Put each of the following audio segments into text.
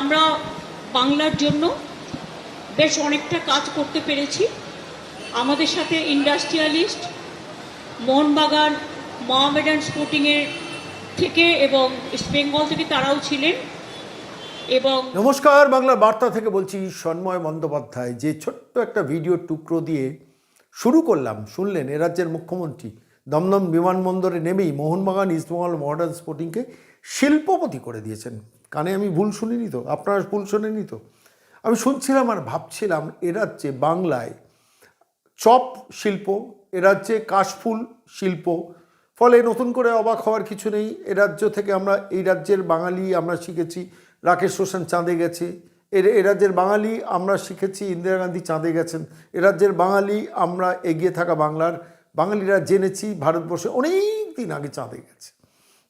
আমরা বাংলার জন্য বেশ অনেকটা কাজ করতে পেরেছি। আমাদের সাথে ইন্ডাস্ট্রিয়ালিস্ট মোহনবাগান, মোহামেডান স্পোর্টিংয়ের থেকে এবং ইস্ট বেঙ্গল থেকে তারাও ছিলেন এবং নমস্কার বাংলা বার্তা থেকে বলছি সন্ময় বন্দ্যোপাধ্যায়। যে ছোট্ট একটা ভিডিও টুকরো দিয়ে শুরু করলাম, শুনলেন এ রাজ্যের মুখ্যমন্ত্রী দমদম বিমানবন্দরে নেমেই মোহনবাগান, ইস্টবেঙ্গল মডার্ন স্পোর্টিংকে শিল্পপতি করে দিয়েছেন। কানে আমি ভুল শুনিনি তো? আপনারা ভুল শোনেনি তো? আমি শুনছিলাম আর ভাবছিলাম এ রাজ্যে, বাংলায় চপ শিল্প, এ রাজ্যে কাশফুল শিল্প, ফলে নতুন করে অবাক হওয়ার কিছু নেই। এ রাজ্য থেকে আমরা, এই রাজ্যের বাঙালি আমরা শিখেছি, রাকেশ রোশন চাঁদে গেছে। এর, এ রাজ্যের বাঙালি আমরা শিখেছি, ইন্দিরা গান্ধী চাঁদে গেছেন। এ রাজ্যের বাঙালি আমরা এগিয়ে থাকা বাংলার বাঙালিরা জেনেছি, ভারতবর্ষে অনেক দিন আগে চাঁদে গেছে।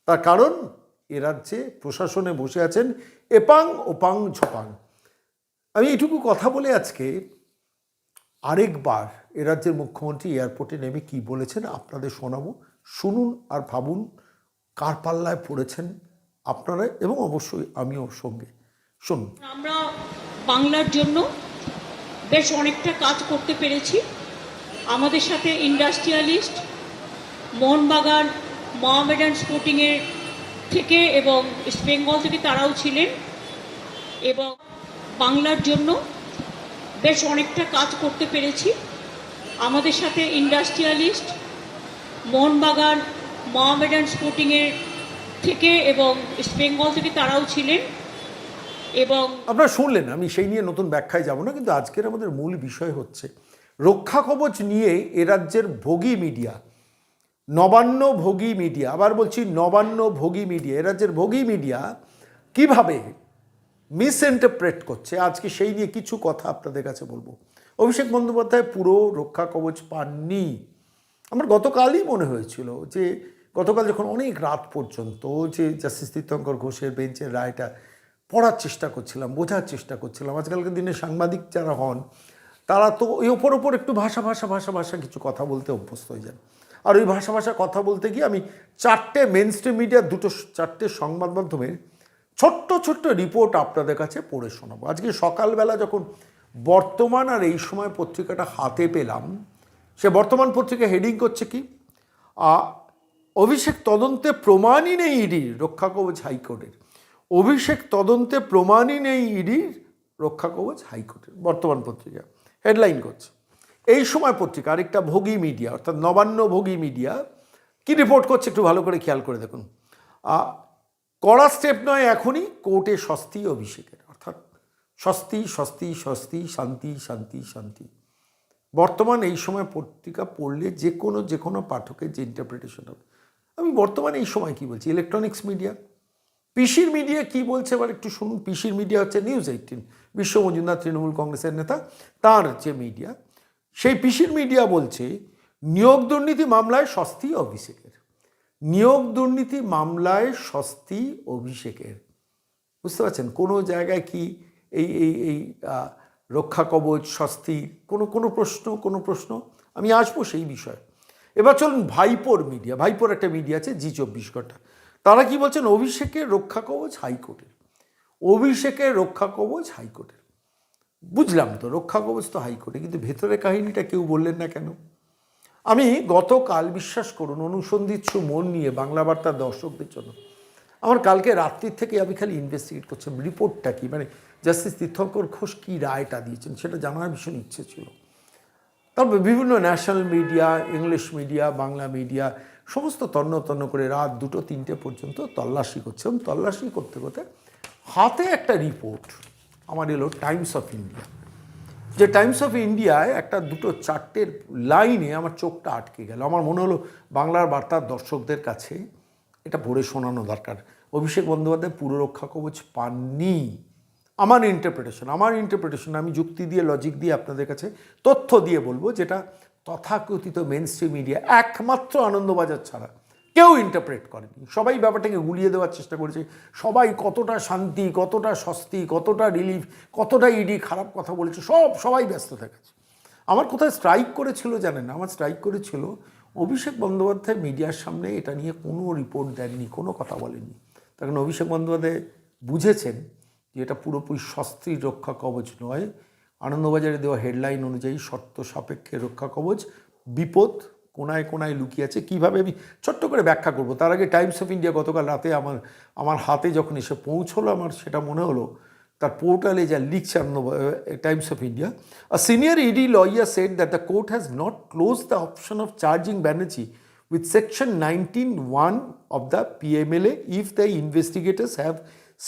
তার কারণ এ রাজ্যে প্রশাসনে বসে আছেন এপাং ওপাং ঝপাং। আমি এটুকু কথা বলে আজকে আরেকবার এ রাজ্যের মুখ্যমন্ত্রী এয়ারপোর্টে নেমে কি বলেছেন আপনাদের শোনাবো। শুনুন আর ভাবুন কার পাল্লায় পড়েছেন আপনারা এবং অবশ্যই আমিও সঙ্গে। শুনুন। আমরা বাংলার জন্য বেশ অনেকটা কাজ করতে পেরেছি। আমাদের সাথে ইন্ডাস্ট্রিয়ালিস্ট, মোহনবাগান, মোহামেডান স্পোর্টিংয়ের থেকে এবং ইস্ট বেঙ্গল থেকে তারাও ছিলেন এবং বাংলার জন্য বেশ অনেকটা কাজ করতে পেরেছি। আমাদের সাথে ইন্ডাস্ট্রিয়ালিস্ট মোহনবাগান, মোহামেডান স্পোর্টিংয়ের থেকে এবং ইস্ট বেঙ্গল থেকে তারাও ছিলেন এবং আপনারা শুনলেন, আমি সেই নিয়ে নতুন ব্যাখ্যায় যাব না, কিন্তু আজকের আমাদের মূল বিষয় হচ্ছে রক্ষা কবচ নিয়ে এ রাজ্যের ভোগী মিডিয়া নবান্ন ভোগী মিডিয়া আবার বলছি নবান্ন ভোগী মিডিয়া রাজ্যের ভোগী মিডিয়া কীভাবে মিসইন্টারপ্রেট করছে? আজকে সেই নিয়ে কিছু কথা আপনাদের কাছে বলব। অভিষেক বন্দ্যোপাধ্যায় পুরো রক্ষা কবচ পাননি। আমার গতকালই মনে হয়েছিল যে, গতকাল যখন অনেক রাত পর্যন্ত যে জাস্টিস তীর্থঙ্কর ঘোষের বেঞ্চের রায়টা পড়ার চেষ্টা করছিলাম, বোঝার চেষ্টা করছিলাম, আজকালকার দিনে সাংবাদিক যারা হন, তারা তো ওই ওপর ওপর একটু ভাষা ভাষা ভাষা ভাষা কিছু কথা বলতে অভ্যস্ত হয়ে যান। আর ওই ভাষা ভাষা কথা বলতে গিয়ে আমি চারটে মেন স্ট্রিম মিডিয়ার দুটো চারটে সংবাদ মাধ্যমের ছোট্ট ছোট্ট রিপোর্ট আপনাদের কাছে পড়ে শোনাবো। আজকে সকালবেলা যখন বর্তমান আর এই সময় পত্রিকাটা হাতে পেলাম, সে বর্তমান পত্রিকা হেডিং করছে কি? অভিষেক তদন্তে প্রমাণই নেই ইডির রক্ষা কবচ হাইকোর্টের। অভিষেক তদন্তে প্রমাণই নেই ইডির রক্ষা কবচ হাইকোর্টের, বর্তমান পত্রিকা। হেডলাইন করছে। এই সময় পত্রিকা, আরেকটা ভোগী মিডিয়া, অর্থাৎ নবান্ন ভোগী মিডিয়া, কি রিপোর্ট করছে একটু ভালো করে খেয়াল করে দেখুন। কড়া স্টেপ নয় এখনই, কোর্টে স্বস্তি অভিষেকের, অর্থাৎ স্বস্তি স্বস্তি স্বস্তি, শান্তি শান্তি শান্তি। বর্তমান এই সময় পত্রিকা পড়লে যে কোনো যে কোনো পাঠকের যে ইন্টারপ্রিটেশন হবে। আমি বর্তমানে এই সময় কি বলছি? ইলেকট্রনিক্স মিডিয়া পিসির মিডিয়া কি বলছে? এবার একটু শুনুন। পিসির মিডিয়া হচ্ছে নিউজ এইটিন বিশ্ব মজুমদার তৃণমূল কংগ্রেসের নেতা, তার যে মিডিয়া সেই পিসির মিডিয়া বলছে, নিয়োগ দুর্নীতি মামলায় স্বস্তি অভিষেকের। নিয়োগ দুর্নীতি মামলায় স্বস্তি অভিষেকের। বুঝতে পারছেন? কোনো জায়গায় কি এই এই এই রক্ষা কবচ স্বস্তি কোনো কোনো প্রশ্ন কোনো প্রশ্ন? আমি আসব সেই বিষয়ে। এবার চলুন ভাইপোর মিডিয়া, ভাইপোর একটা মিডিয়া আছে জি চব্বিশ ঘণ্টা। তারা কি বলছেন? অভিষেকের রক্ষা কবচ হাইকোর্টের। অভিষেকের রক্ষা কবচ হাইকোর্টের। বুঝলাম তো রক্ষা কবচ তো হাইকোর্টে, কিন্তু ভেতরে কাহিনীটা কেউ বললেন না কেন? আমি গতকাল, বিশ্বাস করুন অনুসন্ধিৎসু মন নিয়ে বাংলা বার্তার দর্শকদের জন্য, আমার কালকে রাত্রির থেকে আমি খালি ইনভেস্টিগেট করছিলাম রিপোর্টটা কি? মানে জাস্টিস তীর্থঙ্কর ঘোষ কী রায়টা দিয়েছেন, সেটা জানার ভীষণ ইচ্ছে ছিল। তারপর বিভিন্ন national media English media Bangla media সমস্ত তন্ন তন্ন করে রাত দুটো, তিনটে পর্যন্ত তল্লাশি করছে এবং তল্লাশি করতে করতে হাতে একটা রিপোর্ট আমার এলো টাইমস অফ ইন্ডিয়া যে টাইমস অফ ইন্ডিয়ায় একটা দুটো চারটের লাইনে আমার চোখটা আটকে গেল। আমার মনে হলো বাংলার বার্তার দর্শকদের কাছে এটা পড়ে শোনানো দরকার। অভিষেক বন্দ্যোপাধ্যায় পুরো রক্ষা কবচ পাননি। আমার ইন্টারপ্রিটেশন আমার ইন্টারপ্রিটেশন আমি যুক্তি দিয়ে লজিক দিয়ে আপনাদের কাছে তথ্য দিয়ে বলব যেটা তথাকথিত মেন মিডিয়া একমাত্র আনন্দবাজার ছাড়া কেউ ইন্টারপ্রেট করেনি। সবাই ব্যাপারটাকে গুলিয়ে দেওয়ার চেষ্টা করেছে। সবাই কতটা শান্তি, কতটা স্বস্তি, কতটা রিলিফ কতটা ইডি খারাপ কথা বলেছে, সব সবাই ব্যস্ত থেকেছে আমার কোথায় স্ট্রাইক করেছিল জানেন? আমার স্ট্রাইক করেছিল অভিষেক বন্দ্যোপাধ্যায় মিডিয়ার সামনে এটা নিয়ে কোনো রিপোর্ট দেননি, কোনো কথা বলেননি। তখন অভিষেক বন্দ্যোপাধ্যায় বুঝেছেন যে এটা পুরোপুরি সস্ত্রীর রক্ষা কবচ নয়। আনন্দবাজারে দেওয়া হেডলাইন অনুযায়ী শর্ত সাপেক্ষে রক্ষা কবচ, বিপদ কোনায় কোনায় লুকিয়ে আছে, কীভাবে আমি ছোট্ট করে ব্যাখ্যা করব? তার আগে টাইমস অফ ইন্ডিয়া গতকাল রাতে আমার আমার হাতে যখন এসে পৌঁছলো, আমার সেটা মনে হলো, তার পোর্টালে যা লিখছে Times of India a senior ED lawyer said that the court has not close the option of charging Banerjee with section 19.1 of the PMLA if the investigators have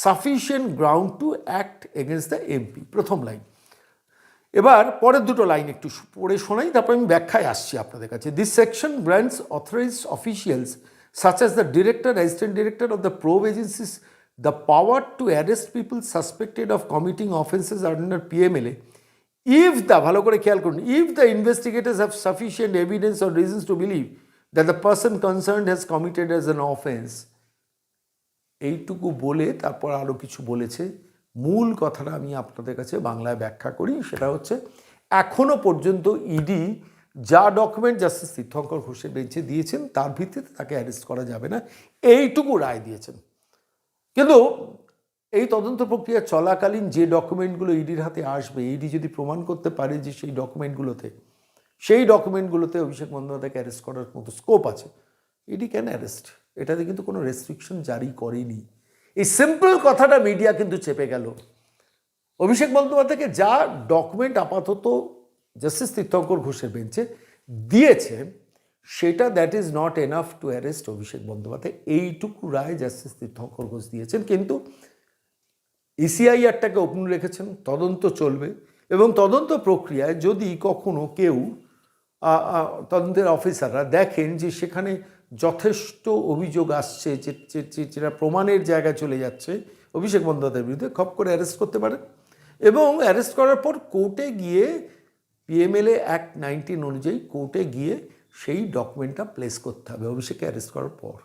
sufficient ground to act against the MP প্রথম line এবার পরের দুটো line একটু পড়ে শোনাই, তারপর আমি ব্যাখ্যায় আসছি আপনাদের কাছে। This section grants authorise officials such as the director assistant director of the probe agencies the power to arrest people suspected of committing offences R P M L A if the ভালো করে খেয়াল করুন if the investigators have sufficient evidence or reasons to believe that the person concern has committed as an offence এইটুকু বলে তারপর আরও কিছু বলেছে। মূল কথাটা আমি আপনাদের কাছে বাংলায় ব্যাখ্যা করি, সেটা হচ্ছে এখনও পর্যন্ত ইডি যা ডকুমেন্ট জাস্টিস তীর্থঙ্কর ঘোষের বেঞ্চে দিয়েছেন, তার ভিত্তিতে তাকে অ্যারেস্ট করা যাবে না। এইটুকু রায় দিয়েছেন। কিন্তু এই তদন্ত প্রক্রিয়া চলাকালীন যে ডকুমেন্টগুলো ইডির হাতে আসবে ইডি যদি প্রমাণ করতে পারে যে সেই ডকুমেন্টগুলোতে সেই ডকুমেন্টগুলোতে অভিষেক বন্দ্যোপাধ্যায়কে অ্যারেস্ট করার মতো স্কোপ আছে ইডি ক্যান অ্যারেস্ট এটাতে কিন্তু কোনো রেস্ট্রিকশন জারি করেনি। এই সিম্পল কথাটা মিডিয়া কিন্তু চেপে গেল। অভিষেক বন্দ্যোপাধ্যায়কে যা ডকুমেন্ট আপাতত জাস্টিস তীর্থঙ্কর ঘোষের বেঞ্চে দিয়েছে, সেটা that is not enough to arrest Abhishek Bandyopadhyay. এইটুকু রায় জাস্টিস তীর্থঙ্কর ঘোষ দিয়েছেন, কিন্তু ইসিআইআরটাকে ওপেন রেখেছেন, তদন্ত চলবে এবং তদন্ত প্রক্রিয়ায় যদি কখনো কেউ তদন্তের অফিসাররা দেখেন যে সেখানে যথেষ্ট অভিযোগ আসছে যেটা প্রমাণের জায়গায় চলে যাচ্ছে, অভিষেক বন্দ্যোপাধ্যায়ের বিরুদ্ধে খপ করে অ্যারেস্ট করতে পারে। এবং অ্যারেস্ট করার পর কোর্টে গিয়ে পিএমএলএ অ্যাক্ট নাইনটিন অনুযায়ী কোর্টে গিয়ে সেই ডকুমেন্টটা প্লেস করতে হবে অভিষেককে অ্যারেস্ট করার পর।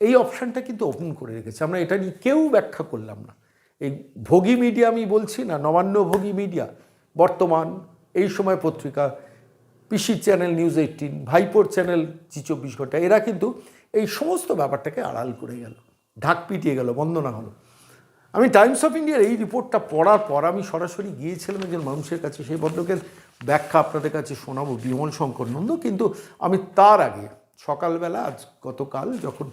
এই অপশানটা কিন্তু ওপেন করে রেখেছে। আমরা এটা নিয়ে কেউ ব্যাখ্যা করলাম না। এই ভোগী মিডিয়া আমি বলছি না, নবান্ন ভোগী মিডিয়া, বর্তমান, এই সময় পত্রিকা পিসি চ্যানেল নিউজ এইটিন, ভাইপোর চ্যানেল জি চব্বিশ ঘণ্টা, এরা কিন্তু এই সমস্ত ব্যাপারটাকে আড়াল করে গেল, ঢাক পিটিয়ে গেল, বন্দনা হলো। আমি টাইমস অফ ইন্ডিয়ার এই রিপোর্টটা পড়ার পর আমি সরাসরি গিয়েছিলাম একজন মানুষের কাছে, সেই ভদ্রকের ব্যাখ্যা আপনাদের কাছে শোনাবো, বিমল শঙ্কর নন্দ, কিন্তু আমি তার আগে সকালবেলা আজ গতকাল যখন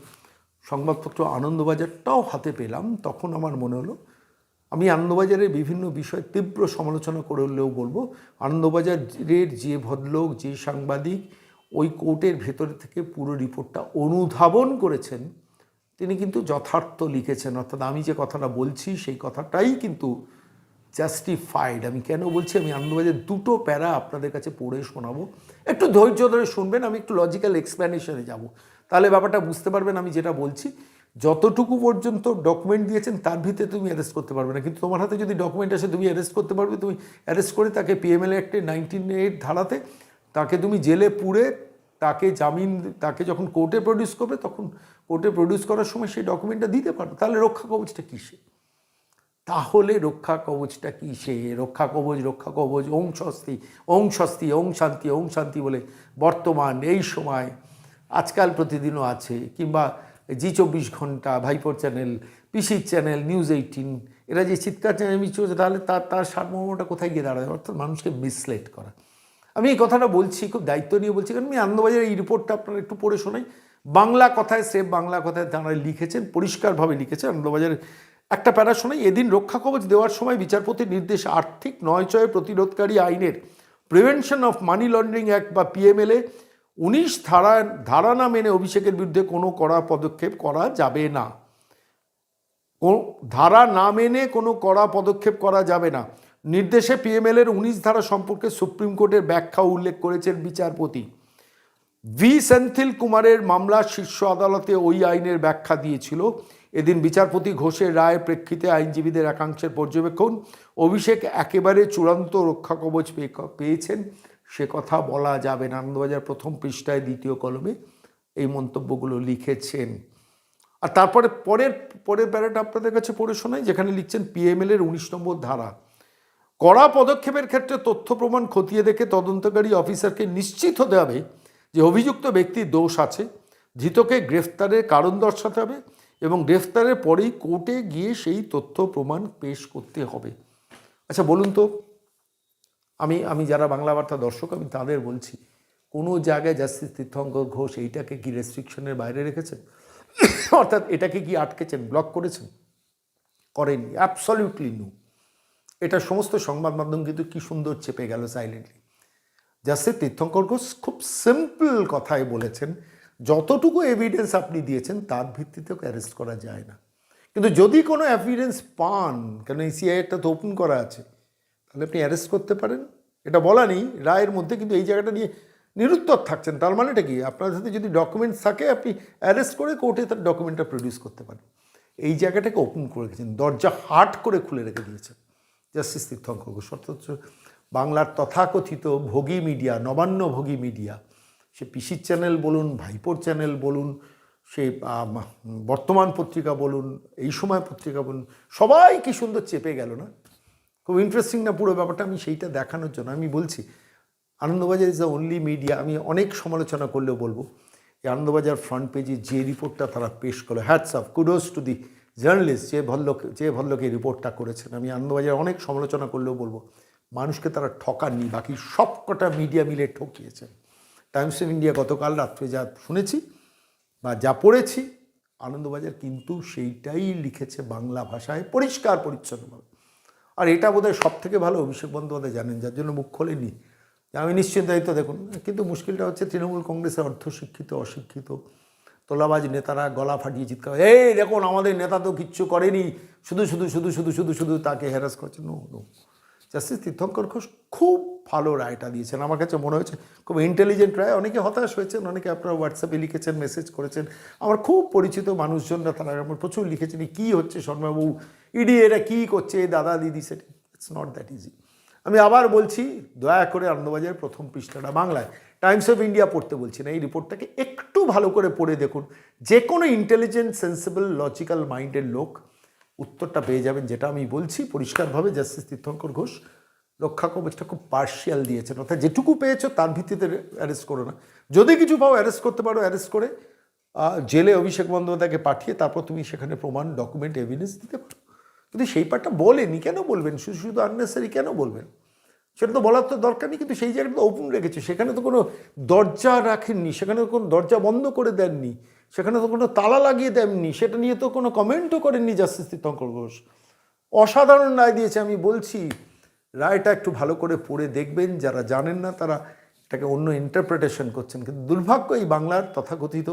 সংবাদপত্র আনন্দবাজারটাও হাতে পেলাম, তখন আমার মনে হলো আমি আনন্দবাজারের বিভিন্ন বিষয় তীব্র সমালোচনা করলেও বলব, আনন্দবাজারের যে ভদ্রলোক, যে সাংবাদিক, ওই কোর্টের ভেতর থেকে পুরো রিপোর্টটা অনুধাবন করেছেন, তিনি কিন্তু যথার্থ লিখেছেন। অর্থাৎ আমি যে কথাটা বলছি, সেই কথাটাই কিন্তু জাস্টিফাইড আমি কেন বলছি? আমি আনন্দবাজার দুটো প্যারা আপনাদের কাছে পড়ে শোনাবো। একটু ধৈর্য ধরে শুনবেন, আমি একটু লজিক্যাল এক্সপ্লেনেশনে যাব। তাহলে ব্যাপারটা বুঝতে পারবেন আমি যেটা বলছি। যতটুকু পর্যন্ত ডকুমেন্ট দিয়েছেন, তার ভিতরে তুমি অ্যারেস্ট করতে পারবে না। কিন্তু তোমার হাতে যদি ডকুমেন্ট আসে, তুমি অ্যারেস্ট করতে পারবে। তুমি অ্যারেস্ট করে তাকে পিএমএল অ্যাক্টে নাইনটিন এইট ধারাতে তাকে তুমি জেলে পুরে তাকে জামিন, তাকে যখন কোর্টে প্রডিউস করবে, তখন কোর্টে প্রডিউস করার সময় সেই ডকুমেন্টটা দিতে পারবে। তাহলে রক্ষা কবচটা কিসে? তাহলে রক্ষা কবচটা কি সে রক্ষা কবচ রক্ষা কবচ ওং স্বস্তি ওং স্বস্তি ওং শান্তি ওং শান্তি বলে বর্তমান, এই সময়, আজকাল প্রতিদিনও আছে। কিংবা জি চব্বিশ ঘণ্টা, ভাইপোর চ্যানেল, পিসির চ্যানেল, নিউজ এইটিন, এরা যে চিৎকার চ্যানেল চলছে তাহলে তার তার সারমর্মটা কোথায় গিয়ে দাঁড়ায় অর্থাৎ মানুষকে মিসলেট করা। আমি এই কথাটা বলছি, খুব দায়িত্ব নিয়ে বলছি, কারণ আমি আনন্দবাজারের এই রিপোর্টটা আপনারা একটু পড়ে শোনাই। বাংলা কথায় সেফ বাংলা কথায় তাঁরা লিখেছেন, পরিষ্কারভাবে লিখেছেন, আনন্দবাজারের একটা প্যারা শোনাই। এদিন রক্ষা কবচ দেওয়ার সময় বিচারপতির নির্দেশ, আর্থিক নয়চয় প্রতিরোধকারী আইনের prevention of money laundering act বা পিএমএলএ উনিশ ধারা ধারা না মেনে অভিষেকের বিরুদ্ধে কোনো কড়া পদক্ষেপ করা যাবে না। ধারা না মেনে কোনো কড়া পদক্ষেপ করা যাবে না। নির্দেশে পিএমএল এর উনিশ ধারা সম্পর্কে সুপ্রিম কোর্টের ব্যাখ্যা উল্লেখ করেছেন বিচারপতি। ভি সেন্থিল কুমারের মামলা শীর্ষ আদালতে ওই আইনের ব্যাখ্যা দিয়েছিল। এদিন বিচারপতি ঘোষের রায়ের প্রেক্ষিতে আইনজীবীদের একাংশের পর্যবেক্ষণ, অভিষেক একেবারে চূড়ান্ত রক্ষা কবচ পেয়ে- পেয়েছেন। সে কথা বলা যাবে না। আনন্দবাজার প্রথম পৃষ্ঠায় দ্বিতীয় কলমে এই মন্তব্যগুলো লিখেছেন। আর তারপরে পরের পরের প্যারাটা আপনাদের কাছে পড়ে শোনাই, যেখানে লিখছেন, পিএমএল এর উনিশ নম্বর ধারা। কড়া পদক্ষেপের ক্ষেত্রে তথ্য প্রমাণ খতিয়ে দেখে তদন্তকারী অফিসারকে নিশ্চিত হতে হবে যে অভিযুক্ত ব্যক্তির দোষ আছে, ধৃতকে গ্রেফতারের কারণ দর্শাতে হবে এবং গ্রেফতারের পরেই কোর্টে গিয়ে সেই তথ্য প্রমাণ পেশ করতে হবে। আচ্ছা বলুন তো আমি আমি যারা বাংলা বার্তা দর্শক, আমি তাদের বলছি, কোনো জায়গায় জাস্টিস তীর্থঙ্কর ঘোষ এইটাকে কি রেস্ট্রিকশনের বাইরে রেখেছেন? অর্থাৎ এটাকে কি আটকেছেন ব্লক করেছেন? করেননি অ্যাবসলিউটলি নো এটা সমস্ত সংবাদ মাধ্যম কিন্তু কি সুন্দর চেপে গেল সাইলেন্টলি জাস্টিস তীর্থঙ্কর ঘোষ খুব সিম্পল কথায় বলেছেন, যতটুকু এভিডেন্স আপনি দিয়েছেন, তার ভিত্তিতে ওকে অ্যারেস্ট করা যায় না। কিন্তু যদি কোনো এভিডেন্স পান, কেন এই সিআইটা তো ওপেন করা আছে তাহলে আপনি অ্যারেস্ট করতে পারেন। এটা বলা নেই, রায়ের মধ্যে কিন্তু এই জায়গাটা নিয়ে নিরুত্তর থাকছেন। তার মানেটা কি? আপনার সাথে যদি ডকুমেন্টস থাকে, আপনি অ্যারেস্ট করে কোর্টে তার ডকুমেন্টটা প্রডিউস করতে পারেন। এই জায়গাটাকে ওপেন করে রেখেছেন, দরজা হাট করে খুলে রেখে দিয়েছেন। জাস্টিস তীর্থঙ্কর ঘোষ অথচ বাংলার তথাকথিত ভোগী মিডিয়া নবান্ন ভোগী মিডিয়া সে পিসির চ্যানেল বলুন, ভাইপোর চ্যানেল বলুন, সে বর্তমান পত্রিকা বলুন, এই সময় পত্রিকা বলুন সবাই কি সুন্দর চেপে গেল না? খুব ইন্টারেস্টিং না পুরো ব্যাপারটা আমি সেইটা দেখানোর জন্য। আমি বলছি, Anandabazar is the only media আমি অনেক সমালোচনা করলেও বলব, এই আনন্দবাজার ফ্রন্ট পেজে যে রিপোর্টটা তারা পেশ করল hats off kudos to the journalist যে ভদ্রলোক যে ভদ্রলোক এই রিপোর্টটা করেছেন। আমি আনন্দবাজার অনেক সমালোচনা করলেও বলব, মানুষকে তারা ঠকাননি, বাকি সব কটা মিডিয়া মিলে ঠকিয়েছেন টাইমস অফ ইন্ডিয়া গতকাল রাত্রে যা শুনেছি বা যা পড়েছি, আনন্দবাজার কিন্তু সেইটাই লিখেছে বাংলা ভাষায় পরিষ্কার পরিচ্ছন্নভাবে। আর এটা বোধহয় সব থেকে ভালো অভিষেক বন্দ্যোপাধ্যায় জানেন, যার জন্য মুখ খোলেনি। আমি নিশ্চিত দায়িত্ব দেখুন, কিন্তু মুশকিলটা হচ্ছে তৃণমূল কংগ্রেসের অর্ধশিক্ষিত, অশিক্ষিত, তোলাবাজ নেতারা গলা ফাটিয়ে চিৎকার এই দেখুন, আমাদের নেতা তো কিচ্ছু করেনি, শুধু শুধু শুধু শুধু শুধু শুধু তাকে হ্যারাস করছে। No no justice Tirthankar Ghosh খুব ভালো রায়টা দিয়েছেন। আমার কাছে মনে হয়েছে খুব ইন্টেলিজেন্ট রায়। অনেকে হতাশ হয়েছেন, অনেকে আপনারা হোয়াটসঅ্যাপে লিখেছেন মেসেজ করেছেন। আমার খুব পরিচিত মানুষজনরা তারা আমার প্রচুর লিখেছেন, কী হচ্ছে শর্মাবাবু? ইডি, এরা কী করছে? দাদা দিদি সেটি ইটস নট দ্যাট ইজি আমি আবার বলছি, দয়া করে আনন্দবাজার প্রথম পৃষ্ঠাটা বাংলায় টাইমস অফ ইন্ডিয়া পড়তে বলছি না, এই রিপোর্টটাকে একটু ভালো করে পড়ে দেখুন। যে কোনো ইন্টেলিজেন্ট সেন্সিবল লজিক্যাল মাইন্ডের লোক উত্তরটা পেয়ে যাবেন, যেটা আমি বলছি, পরিষ্কারভাবে জাস্টিস তীর্থঙ্কর ঘোষ রক্ষা কবচটা খুব পার্শিয়াল দিয়েছেন। অর্থাৎ যেটুকু পেয়েছ, তার ভিত্তিতে অ্যারেস্ট করো না। যদি কিছু পাও অ্যারেস্ট করতে পারো অ্যারেস্ট করে জেলে অভিষেক বন্দ্যোপাধ্যায়কে পাঠিয়ে তারপর তুমি সেখানে প্রমাণ ডকুমেন্ট এভিডেন্স দিতে পারো। কিন্তু সেই পার্টটা বলেনি, কেন বলবেন? শুধু শুধু আননেসারি কেন বলবেন? সেটা তো বলার তো দরকার নেই, কিন্তু সেই জায়গাটা তো ওপেন রেখেছে। সেখানে তো কোনো দরজা রাখেননি, সেখানে তো কোনো দরজা বন্ধ করে দেননি, সেখানে তো কোনো তালা লাগিয়ে দেননি, সেটা নিয়ে তো কোনো কমেন্টও করেননি জাস্টিস তীর্থঙ্কর ঘোষ। অসাধারণ রায় দিয়েছে, আমি বলছি, রায়টা একটু ভালো করে পড়ে দেখবেন, যারা জানেন না তারা এটাকে অন্য ইন্টারপ্রিটেশন করছেন। কিন্তু দুর্ভাগ্য এই বাংলার তথাকথিত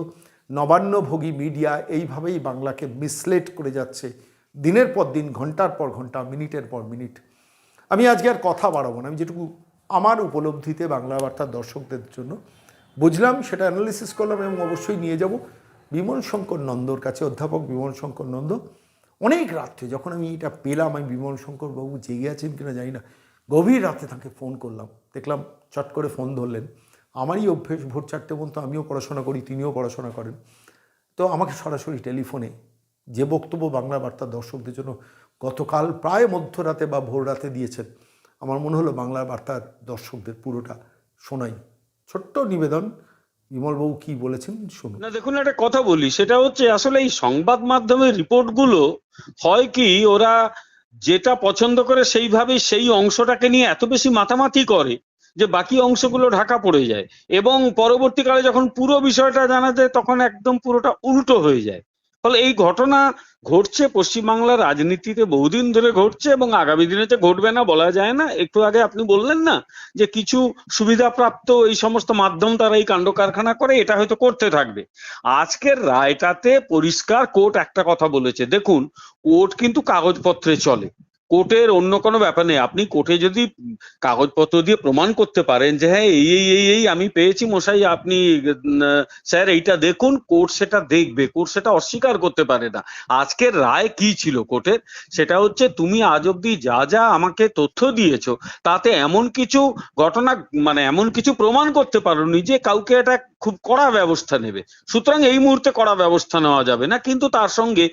নবান্নভোগী মিডিয়া এইভাবেই বাংলাকে মিসলেট করে যাচ্ছে। দিনের পর দিন, ঘণ্টার পর ঘণ্টা, মিনিটের পর মিনিট। আমি আজকে আর কথা বাড়াবো না, আমি যেটুকু আমার উপলব্ধিতে বাংলা বার্তার দর্শকদের জন্য বুঝলাম, সেটা অ্যানালিসিস করলাম এবং অবশ্যই নিয়ে যাব বিমল শঙ্কর নন্দর কাছে, অধ্যাপক বিমল শঙ্কর নন্দ। অনেক রাত্রে যখন আমি এটা পেলাম, আমি বিমল শঙ্কর বাবু জেগে আছেন কিনা জানি না, গভীর রাতে তাকে ফোন করলাম। দেখলাম চট করে ফোন ধরলেন। আমারই অভ্যেস ভোর চারটে পর্যন্ত আমিও পড়াশোনা করি, তিনিও পড়াশোনা করেন। তো আমাকে সরাসরি টেলিফোনে যে বক্তব্য বাংলা বার্তার দর্শকদের জন্য গতকাল প্রায় মধ্যরাতে বা ভোর রাতে দিয়েছেন, আমার মনে হলো বাংলা বার্তার দর্শকদের পুরোটা শোনাই। ছোট্ট নিবেদন, বিমলবাবু কি বলেছেন শুনুন। না, দেখুন, একটা কথা বলি, সেটা হচ্ছে আসলে এই সংবাদ মাধ্যমের রিপোর্টগুলো হয় কি, ওরা যেটা পছন্দ করে সেইভাবেই সেই অংশটাকে নিয়ে এত বেশি মাতামাতি করে যে বাকি অংশগুলো ঢাকা পড়ে যায়। এবং পরবর্তীকালে যখন পুরো বিষয়টা জানা যায়, তখন একদম পুরোটা উল্টো হয়ে যায়। ফলে এই ঘটনা ঘটছে পশ্চিমবাংলার রাজনীতিতে, বহুদিন ধরে ঘটছে এবং আগামী দিনে যে ঘটবে না বলা যায় না। একটু আগে আপনি বললেন না যে কিছু সুবিধাপ্রাপ্ত এই সমস্ত মাধ্যম তারা এই কাণ্ড কারখানা করে, এটা হয়তো করতে থাকবে। আজকের রায়টাতে পরিষ্কার কোর্ট একটা কথা বলেছে। দেখুন, কোর্ট কিন্তু কাগজপত্রে চলে। কোর্টের অন্য কোনো ব্যাপার নেই। আপনি কোর্টে যদি কাগজপত্র দিয়ে প্রমাণ করতে পারেন যে হ্যাঁ এই এই এই এই, আমি পেয়েছি মশাই, আপনি স্যার, এইটা দেখুন, কোর্ট সেটা দেখবে, কোর্ট সেটা অস্বীকার করতে পারে না। আজকের রায় কি ছিল কোর্টের? সেটা হচ্ছে তুমি আজ অব্দি যা যা আমাকে তথ্য দিয়েছ, তাতে এমন কিছু ঘটনা মানে এমন কিছু প্রমাণ করতে পারোনি যে, কাউকে এটা খুব কড়া ব্যবস্থা নেবে। সুতরাং এই মুহূর্তে কড়া ব্যবস্থা নেওয়া যাবে না, কিন্তু তার সঙ্গে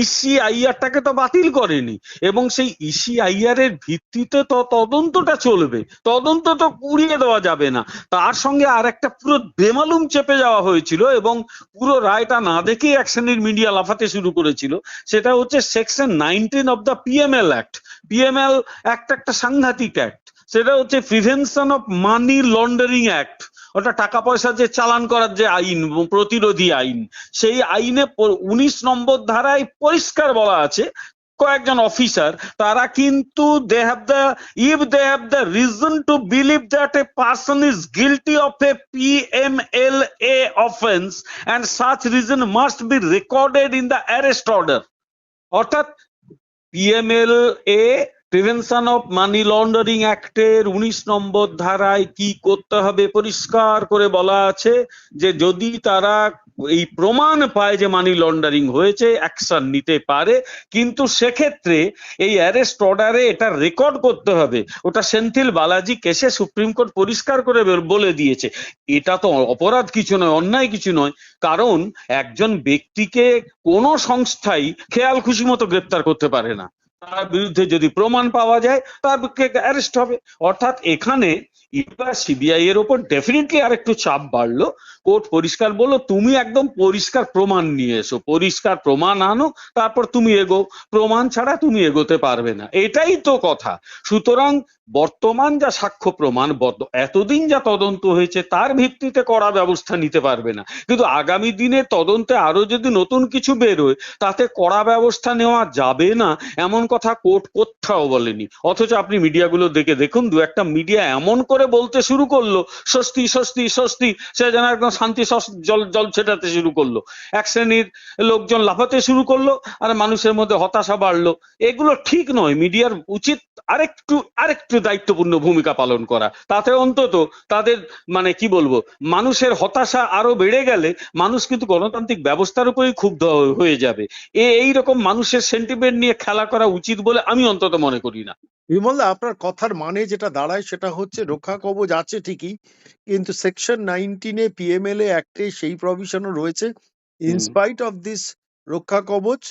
ইসিআইআরটাকে তো বাতিল করেনি এবং সেই ইসিআইআর এর ভিত্তিতে তো তদন্তটা চলবে, তদন্ত তো উড়িয়ে দেওয়া যাবে না। তার সঙ্গে আর একটা পুরো বেমালুম চেপে যাওয়া হয়েছিল এবং পুরো রায়টা না দেখেই এক শ্রেণির মিডিয়া লাফাতে শুরু করেছিল। সেটা হচ্ছে section nineteen of the PML act PML act একটা সাংঘাতিক অ্যাক্ট সেটা হচ্ছে prevention of money laundering act ওটা টাকা পয়সা যে চালান করার যে আইন, প্রতিরোধী আইন, সেই আইনে উনিশ নম্বর ধারায় পরিষ্কার বলা আছে, কয়েকজন অফিসার, তারা কিন্তু they have the if they have the reason to believe that a person is guilty of a P M L A offence and such reason must be recorded in the arrest order অর্থাৎ PML A prevention of money laundering অ্যাক্টের উনিশ নম্বর ধারায় কি করতে হবে পরিষ্কার করে বলা আছে যে যদি তারা এই প্রমাণ পায় যে মানি লন্ডারিং হয়েছে অ্যাকশন নিতে পারে, কিন্তু সেক্ষেত্রে এই অ্যারেস্ট অর্ডারে এটা রেকর্ড করতে হবে। ওটা সেন্থিল বালাজি কেসে সুপ্রিম কোর্ট পরিষ্কার করে বলে দিয়েছে। এটা তো অপরাধ কিছু নয়, অন্যায় কিছু নয়, কারণ একজন ব্যক্তিকে কোনো সংস্থাই খেয়াল খুশি মতো গ্রেপ্তার করতে পারে না। তার বিরুদ্ধে যদি প্রমাণ পাওয়া যায়, তার অ্যারেস্ট হবে। অর্থাৎ এখানে এবার সিবিআই এর ওপর ডেফিনেটলি আরেকটু চাপ বাড়লো। কোর্ট পরিষ্কার বলল, তুমি একদম পরিষ্কার প্রমাণ নিয়ে এসো, পরিষ্কার প্রমাণ আনো, তারপর তুমি এগো, প্রমাণ ছাড়া তুমি এগোতে পারবে না। এটাই তো কথা। সুতরাং বর্তমান যা সাক্ষ্য প্রমাণ এতদিন যা তদন্ত হয়েছে, তার ভিত্তিতে কড়া ব্যবস্থা নিতে পারবে না। কিন্তু আগামী দিনে তদন্তে আরও যদি নতুন কিছু বেরোয় তাতে কড়া ব্যবস্থা নেওয়া যাবে না, এমন কথা কোর্ট কোথাও বলেনি। অথচ আপনি মিডিয়াগুলো দেখে দেখুন, দু একটা মিডিয়া এমন করে বলতে শুরু করল, স্বস্তি স্বস্তি স্বস্তি, সে যেন একদম শান্তি জল জল ছেটাতে শুরু করল। এক শ্রেণির লোকজন লাফাতে শুরু করল আর মানুষের মধ্যে হতাশা বাড়লো। এগুলো ঠিক নয়, মিডিয়ার উচিত আরেকটু আরেকটু দায়িত্বপূর্ণ ভূমিকা পালন করা। তাতে অন্তত তাদের মানে কি বলব, মানুষের হতাশা আরও বেড়ে গেলে মানুষ কিন্তু গণতান্ত্রিক ব্যবস্থার উপরেই ক্ষুব্ধ হয়ে- যাবে। এই রকম মানুষের সেন্টিমেন্ট নিয়ে খেলা করা উচিত বলে আমি অন্তত মনে করি না। বিমলদা আপনার কথার মানে যেটা দাঁড়ায় সেটা হচ্ছে রক্ষা কবচ আছে ঠিকই, কিন্তু সেকশন নাইনটিনে পিএমএলএ অ্যাক্টে সেই প্রভিশনও রয়েছে। ইনস্পাইট অফ দিস রক্ষা কবচ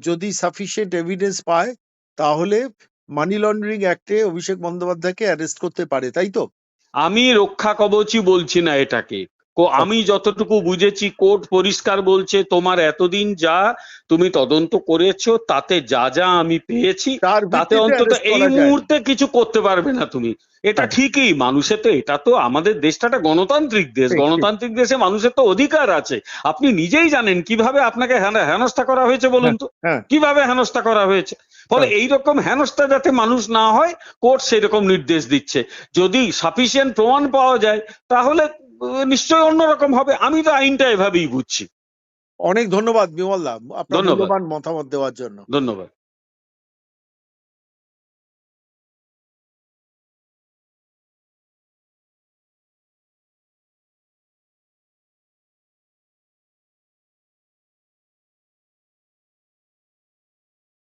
যদি সাফিসিয়েন্ট এভিডেন্স পায় তাহলে মানি লন্ডারিং অ্যাক্টে অভিষেক বন্দ্যোপাধ্যায়কে অ্যারেস্ট করতে পারে তাই তো? আমি রক্ষা কবচই বলছি না এটাকে। আমি যতটুকু বুঝেছি কোর্ট পরিষ্কার বলছে তোমার এতদিন যা তুমি তদন্ত করেছ তাতে যা যা আমি পেয়েছি তাতে অন্তত এই মুহূর্তে কিছু করতে পারবে না তুমি। এটা হ্যাঁ। ঠিকই মানুষের তো এটা তো আমাদের দেশটা একটা গণতান্ত্রিক দেশ। গণতান্ত্রিক দেশে মানুষের তো অধিকার আছে। আপনি নিজেই জানেন কীভাবে আপনাকে হেনস্থা করা হয়েছে বলুন তো? হ্যাঁ। কীভাবে হেনস্থা করা হয়েছে? ফলে হ্যাঁ। এইরকম হেনস্থা যাতে মানুষ না হয় কোর্ট সেরকম নির্দেশ দিচ্ছে। যদি সাফিসিয়েন্ট প্রমাণ পাওয়া যায় তাহলে নিশ্চয়ই অন্যরকম হবে। আমি তো আইনটা এভাবেই বুঝছি। অনেক ধন্যবাদ বিমলদা আপনার ধন্যবাদ। মূল্যবান মতামত দেওয়ার জন্য। ধন্যবাদ।